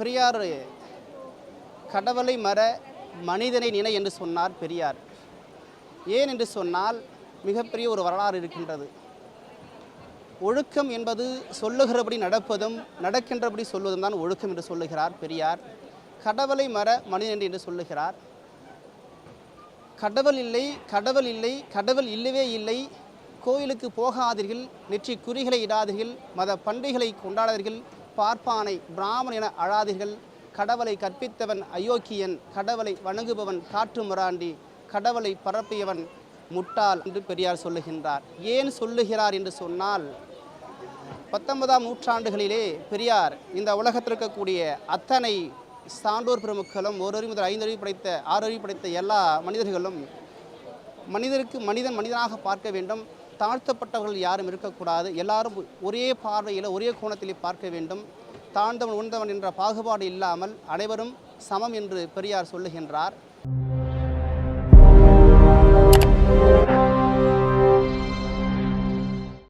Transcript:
பெரியார் கடவுளை மற மனிதனை நினை என்று சொன்னார் பெரியார். ஏன் என்று சொன்னால் மிகப்பெரிய ஒரு வரலாறு இருக்கின்றது. ஒழுக்கம் என்பது சொல்லுகிறபடி நடப்பதும் நடக்கின்றபடி சொல்வதும் தான் ஒழுக்கம் என்று சொல்லுகிறார் பெரியார். கடவுளை மற மனிதன் என்று சொல்லுகிறார். கடவுள் இல்லை கடவுள் இல்லை கடவுள் இல்லவே இல்லை. கோயிலுக்கு போகாதீர்கள் நெற்றி குறிகளை இடாதீர்கள் மத பண்டிகைகளை கொண்டாடாதீர்கள் பார்ப்பானை பிராமன் என அழாதீர்கள். கடவுளை கற்பித்தவன் அயோக்கியன் கடவுளை வணங்குபவன் காற்று முராண்டி கடவுளை பரப்பியவன் முட்டாள் என்று பெரியார் சொல்லுகின்றார். ஏன் சொல்லுகிறார் என்று சொன்னால் பத்தொன்பதாம் நூற்றாண்டுகளிலே பெரியார் இந்த உலகத்தில் இருக்கக்கூடிய அத்தனை சான்றோர் பெருமக்களும் ஒரு அறிவு முதல் ஐந்து அறிவு படைத்த ஆறு அறிவு படைத்த எல்லா மனிதர்களும் மனிதருக்கு மனிதன் மனிதனாக பார்க்க வேண்டும். தாழ்த்தப்பட்டவர்கள் யாரும் இருக்கக்கூடாது. எல்லாரும் ஒரே பார்வையில் ஒரே கோணத்தில் பார்க்க வேண்டும். தாழ்ந்தவன் உண்ந்தவன் என்ற பாகுபாடு இல்லாமல் அனைவரும் சமம் என்று பெரியார் சொல்லுகின்றார்.